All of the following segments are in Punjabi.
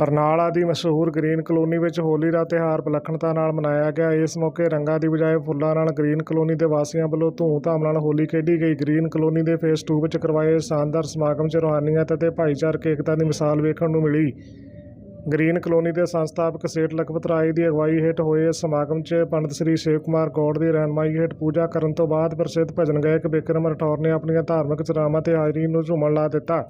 ਬਰਨਾਲਾ ਦੀ ਮਸ਼ਹੂਰ ਗ੍ਰੀਨ ਕਲੋਨੀ ਵਿੱਚ ਹੋਲੀ ਦਾ ਤਿਉਹਾਰ ਵਿਲੱਖਣਤਾ ਨਾਲ ਮਨਾਇਆ ਗਿਆ। ਇਸ ਮੌਕੇ ਰੰਗਾਂ ਦੀ ਬਜਾਏ ਫੁੱਲਾਂ ਨਾਲ ਗ੍ਰੀਨ ਕਲੋਨੀ ਦੇ ਵਾਸੀਆਂ ਵੱਲੋਂ ਧੂਮ-ਧਾਮ ਨਾਲ ਹੋਲੀ ਖੇਡੀ ਗਈ। ਗ੍ਰੀਨ ਕਲੋਨੀ ਦੇ ਫੇਸ 2 ਵਿੱਚ ਕਰਵਾਏ ਸ਼ਾਨਦਾਰ ਸਮਾਗਮ 'ਚ ਰੂਹਾਨੀਅਤ ਅਤੇ ਭਾਈਚਾਰਕ ਏਕਤਾ ਦੀ ਮਿਸਾਲ ਵੇਖਣ ਨੂੰ ਮਿਲੀ। ਗ੍ਰੀਨ ਕਲੋਨੀ ਦੇ ਸੰਸਥਾਪਕ ਸੇਠ ਲਖਪਤ ਰਾਏ ਦੀ ਅਗਵਾਈ ਹੇਠ ਹੋਏ ਇਸ ਸਮਾਗਮ 'ਚ ਪੰਡਤ ਸ੍ਰੀ ਸ਼ੇਵ ਕੁਮਾਰ ਗੌੜ ਦੀ ਰਹਿਨਮਾਈ ਹੇਠ ਪੂਜਾ ਕਰਨ ਤੋਂ ਬਾਅਦ ਪ੍ਰਸਿੱਧ ਭਜਨ ਗਾਇਕ ਬਿਕਰਮ ਰਠੌਰ ਨੇ ਆਪਣੀਆਂ ਧਾਰਮਿਕ ਚਰਾਵਾਂ ਤੇ ਹਾਜ਼ਰੀਨ ਨੂੰ ਝੂਮਣ ਲਾ ਦਿੱਤਾ।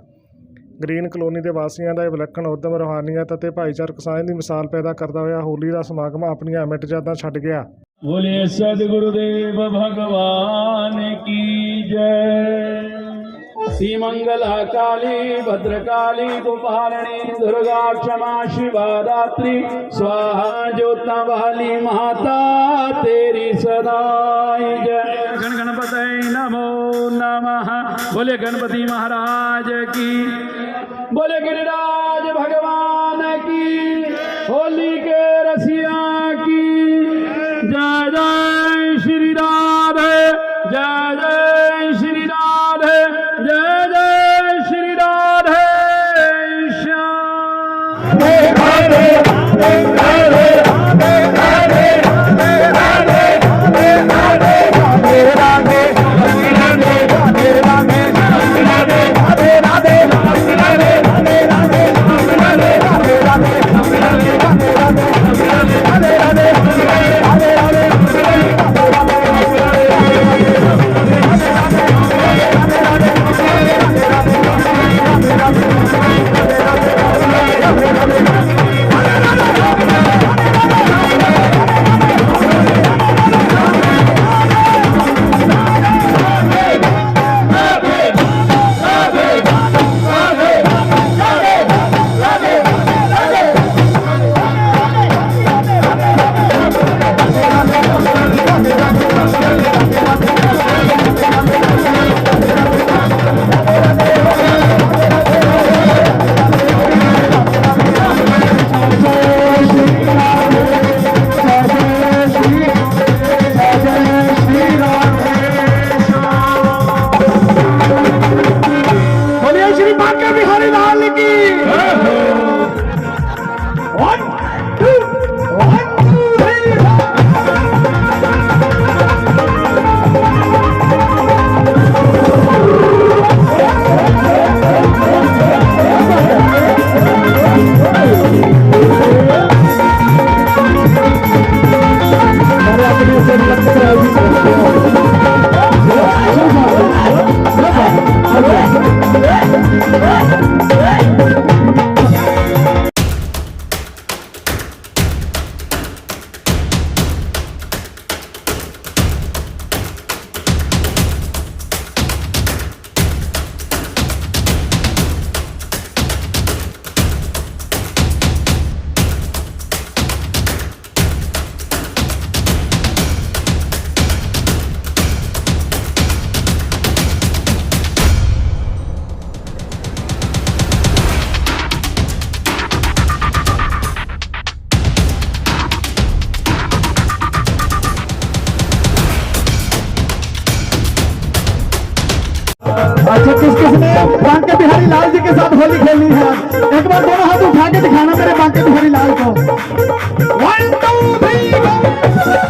ਗ੍ਰੀਨ ਕਲੋਨੀ ਦੇ ਵਾਸੀਆਂ ਦਾ ਇਹ ਵਿਲੱਖਣ ਉਦਮ, ਰੋਹਾਨੀਅਤ ਅਤੇ ਭਾਈਚਾਰਕ ਸਾਂਝ ਦੀ ਮਿਸਾਲ ਪੈਦਾ ਕਰਦਾ ਹੋਇਆ ਹੋਲੀ ਦਾ ਸਮਾਗਮ ਆਪਣੀਆਂ ਮਿੱਟ ਯਾਦਾਂ ਛੱਡ ਗਿਆ। ਬੋਲੇ ਸਤਿਗੁਰੂ ਦੇਵ ਭਗਵਾਨ ਕੀ ਜੈ। श्री मंगला काली भद्रकाली गोपालनी दुर्गा क्षमा शिवा दात्री स्वाहा ज्योता वाली माता तेरी सदाई जय गण गणपत नमो नमः बोले गणपति महाराज की बोले गिरिराज भगवान Yeah. अच्छा किस किसने बांके बिहारी लाल जी के साथ होली खेली है एक बार दोनों हाथ उठा के दिखाना मेरे बांके बिहारी लाल को वन टू थ्री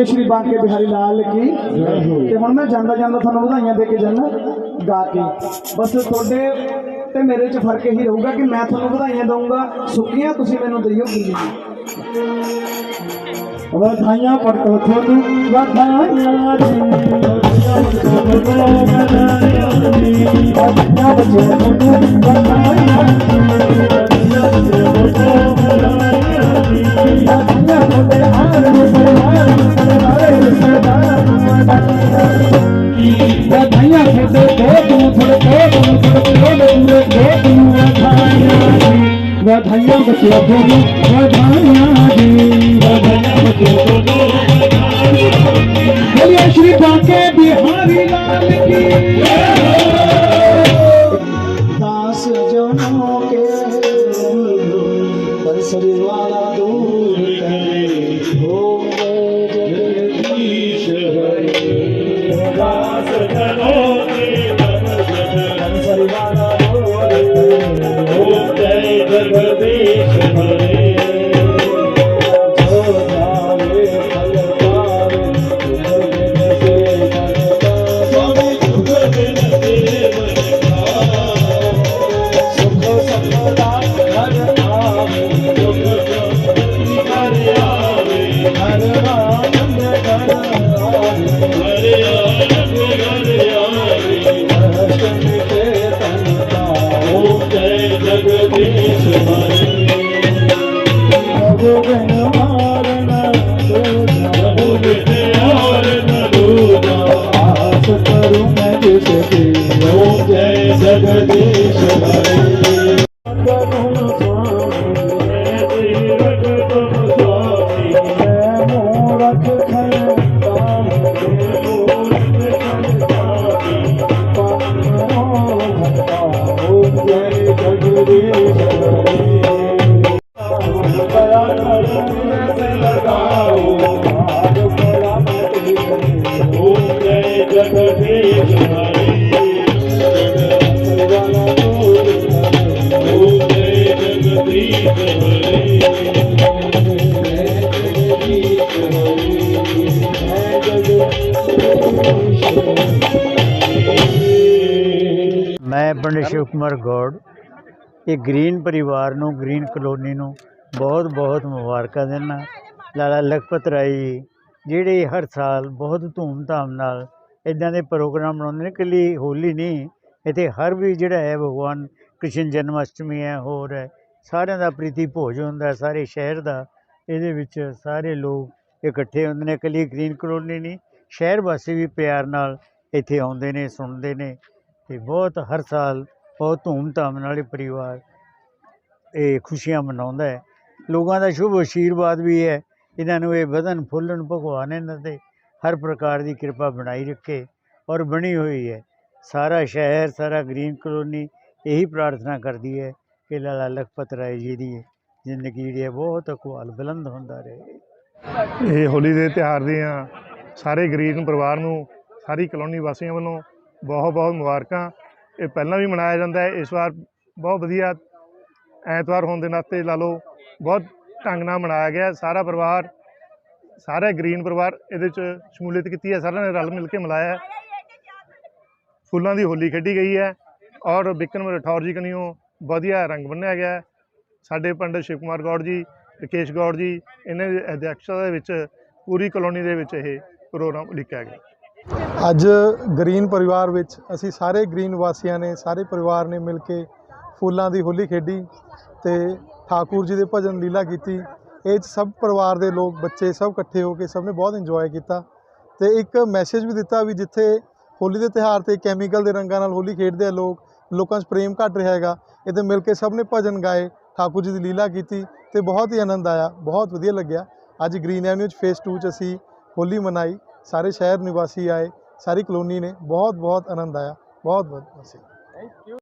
ਬੋਲੀਏ ਸ਼੍ਰੀ ਬਾਂਕੇ ਬਿਹਾਰੀ ਲਾਲ ਕੀ? ਤੇ ਹੁਣ ਮੈਂ ਜਾਂਦਾ ਜਾਂਦਾ ਤੁਹਾਨੂੰ ਵਧਾਈਆਂ ਦੇ ਕੇ ਜਾਣਾ ਗਾ ਕੇ। ਬਸ ਤੁਹਾਡੇ ਤੇ ਮੇਰੇ 'ਚ ਫ਼ਰਕ ਇਹੀ ਰਹੂਗਾ ਕਿ ਮੈਂ ਤੁਹਾਨੂੰ ਵਧਾਈਆਂ ਦਊਂਗਾ। ਸੁੱਕੀਆਂ ਤੁਸੀਂ ਮੈਨੂੰ ਦਈਓ ਗਿੱਲੀਆਂ। ਵਧਾਈਆਂ ਪੜਤੋ ਤੁਹਾਨੂੰ, ਵਧਾਈਆਂ ਜੀ। ਵਧਾਈਆਂ ਵਧਾਈਆਂ ਵਧਾਈਆਂ ਬਚਿਓ ਬੋਲੀ ਵਧਾਈਆਂ ਦੇ ਵਧਾਈਆਂ ਬਚਿਓ ਬੋਲੀ ਬੋਲਿਆ ਸ਼੍ਰੀ ਬਾਕੇ ਬਿਹਾਰੀ ਲਾਲ ਕੀ Hare ਮੈਂ ਪੰਡਿਤ ਸ਼ਿਵ ਕੁਮਾਰ ਗੌੜ ਇਹ ਗ੍ਰੀਨ ਪਰਿਵਾਰ ਨੂੰ ਗ੍ਰੀਨ ਕਲੋਨੀ ਨੂੰ ਬਹੁਤ ਬਹੁਤ ਮੁਬਾਰਕਾਂ ਦਿੰਦਾ। ਲਾਲਾ ਲਖਪਤ ਰਾਏ ਜੀ, ਜਿਹੜੇ ਹਰ ਸਾਲ ਬਹੁਤ ਧੂਮ-ਧਾਮ ਨਾਲ ਇਦਾਂ ਦੇ ਪ੍ਰੋਗਰਾਮ ਬਣਾਉਂਦੇ ਨੇ ਇਕੱਲੀ ਹੋਲੀ ਨਹੀਂ ਇੱਥੇ ਹਰ ਵੀ ਜਿਹੜਾ ਹੈ ਭਗਵਾਨ ਕ੍ਰਿਸ਼ਨ ਜਨਮ ਅਸ਼ਟਮੀ ਹੈ ਹੋਰ ਹੈ ਸਾਰਿਆਂ ਦਾ ਪ੍ਰੀਤੀ ਭੋਜ ਹੁੰਦਾ ਸਾਰੇ ਸ਼ਹਿਰ ਦਾ ਇਹਦੇ ਵਿੱਚ ਸਾਰੇ ਲੋਕ ਇਕੱਠੇ ਹੁੰਦੇ ਨੇ ਇਕੱਲੀ ਗ੍ਰੀਨ ਕਲੋਨੀ ਨਹੀਂ ਸ਼ਹਿਰ ਵਾਸੀ ਵੀ ਪਿਆਰ ਨਾਲ ਇੱਥੇ ਆਉਂਦੇ ਨੇ ਸੁਣਦੇ ਨੇ। ਤੇ ਬਹੁਤ ਹਰ ਸਾਲ ਬਹੁਤ ਧੂਮ-ਧਾਮ ਨਾਲ ਇਹ ਪਰਿਵਾਰ ਇਹ ਖੁਸ਼ੀਆਂ ਮਨਾਉਂਦਾ ਹੈ। ਲੋਕਾਂ ਦਾ ਸ਼ੁਭ ਆਸ਼ੀਰਵਾਦ ਵੀ ਹੈ। ਇਹਨਾਂ ਨੂੰ ਇਹ ਵਧਨ, ਫੁੱਲਣ, ਭਗਵਾਨ ਇਹਨਾਂ ਤੇ ਹਰ ਪ੍ਰਕਾਰ ਦੀ ਕਿਰਪਾ ਬਣਾਈ ਰੱਖੇ ਔਰ ਬਣੀ ਹੋਈ ਹੈ। ਸਾਰਾ ਸ਼ਹਿਰ, ਸਾਰਾ ਗ੍ਰੀਨ ਕਲੋਨੀ ਇਹੀ ਪ੍ਰਾਰਥਨਾ ਕਰਦੀ ਹੈ ਕਿ ਲਾਲਾ ਲਖਪਤ ਰਾਏ ਜੀ ਦੀ ਜ਼ਿੰਦਗੀ ਜਿਹੜੀ ਹੈ ਬਹੁਤ ਅਕਵਾਲ ਬੁਲੰਦ ਹੁੰਦਾ ਰਹੇ। ਇਹ ਹੋਲੀ ਦੇ ਤਿਉਹਾਰ ਦੀਆਂ ਸਾਰੇ ਗਰੀਬ ਪਰਿਵਾਰ ਨੂੰ, ਸਾਰੀ ਕਲੋਨੀ ਵਾਸੀਆਂ ਵੱਲੋਂ ਬਹੁਤ ਬਹੁਤ ਮੁਬਾਰਕਾਂ। ਇਹ ਪਹਿਲਾਂ ਵੀ ਮਨਾਇਆ ਜਾਂਦਾ ਹੈ। ਇਸ ਵਾਰ ਬਹੁਤ ਵਧੀਆ ਐਤਵਾਰ ਹੋਣ ਦੇ ਨਾਤੇ ਲਾ ਲਓ, ਬਹੁਤ ਢੰਗ ਨਾਲ ਮਨਾਇਆ ਗਿਆ। ਸਾਰਾ ਪਰਿਵਾਰ, ਸਾਰਾ ਗ੍ਰੀਨ ਪਰਿਵਾਰ ਇਹਦੇ ਚ ਸ਼ਮੂਲੀਅਤ ਕੀਤੀ ਹੈ। ਸਾਰਿਆਂ ਨੇ ਰਲ ਮਿਲ ਕੇ ਮਨਾਇਆ ਫੁੱਲਾਂ ਦੀ ਹੋਲੀ ਖੇਡੀ ਗਈ ਹੈ ਔਰ ਬਿਕਰਮ ਰਠੌਰ ਜੀ ਕਨੀਓ ਵਧੀਆ ਰੰਗ ਬੰਨਿਆ ਗਿਆ ਸਾਡੇ ਪੰਡਿਤ ਸ਼ਿਵ ਕੁਮਾਰ ਗੌੜ ਜੀ, ਰਕੇਸ਼ ਗੌੜ ਜੀ, ਇਹਨਾਂ ਦੀ ਅਧਿਕਸ਼ਤਾ ਦੇ ਵਿੱਚ ਪੂਰੀ ਕਲੋਨੀ ਦੇ ਵਿੱਚ ਇਹ ਪ੍ਰੋਗਰਾਮ ਲਿਖਿਆ ਗਿਆ। ਅੱਜ ਗ੍ਰੀਨ ਪਰਿਵਾਰ ਵਿੱਚ ਅਸੀਂ ਸਾਰੇ ਗ੍ਰੀਨ ਵਾਸੀਆਂ ਨੇ, ਸਾਰੇ ਪਰਿਵਾਰ ਨੇ ਮਿਲ ਕੇ ਫੁੱਲਾਂ ਦੀ ਹੋਲੀ ਖੇਡੀ ਤੇ ਠਾਕੁਰ ਜੀ ਦੇ ਭਜਨ ਲੀਲਾ ਕੀਤੀ। ਇਹ 'ਚ ਸਭ ਪਰਿਵਾਰ ਦੇ ਲੋਕ, ਬੱਚੇ ਸਭ ਇਕੱਠੇ ਹੋ ਕੇ ਸਭ ਨੇ ਬਹੁਤ ਇੰਜੋਏ ਕੀਤਾ। ਤੇ ਇੱਕ ਮੈਸੇਜ ਵੀ ਦਿੱਤਾ ਵੀ ਜਿੱਥੇ ਹੋਲੀ ਦੇ ਤਿਉਹਾਰ ਤੇ ਕੈਮੀਕਲ ਦੇ ਰੰਗਾਂ ਨਾਲ ਹੋਲੀ ਖੇਡਦੇ ਆ ਲੋਕ, ਲੋਕਾਂ 'ਚ ਪ੍ਰੇਮ ਘਟ ਰਿਹਾ ਹੈਗਾ ਇਹਦੇ ਮਿਲ ਕੇ ਸਭ ਨੇ ਭਜਨ ਗਾਏ, ਠਾਕੁਰ ਜੀ ਦੀ ਲੀਲਾ ਕੀਤੀ ਤੇ ਬਹੁਤ ਹੀ ਆਨੰਦ ਆਇਆ, ਬਹੁਤ ਵਧੀਆ ਲੱਗਿਆ। ਅੱਜ ਗ੍ਰੀਨ ਐਵਨਿਊ 'ਚ ਫੇਸ 2 'ਚ ਅਸੀਂ ਹੋਲੀ ਮਨਾਈ। ਸਾਰੇ ਸ਼ਹਿਰ ਨਿਵਾਸੀ ਆਏ ਸਾਰੀ ਕਲੋਨੀ ਨੇ ਬਹੁਤ ਬਹੁਤ ਆਨੰਦ ਆਇਆ ਬਹੁਤ ਬਹੁਤ ਅਸੀਂ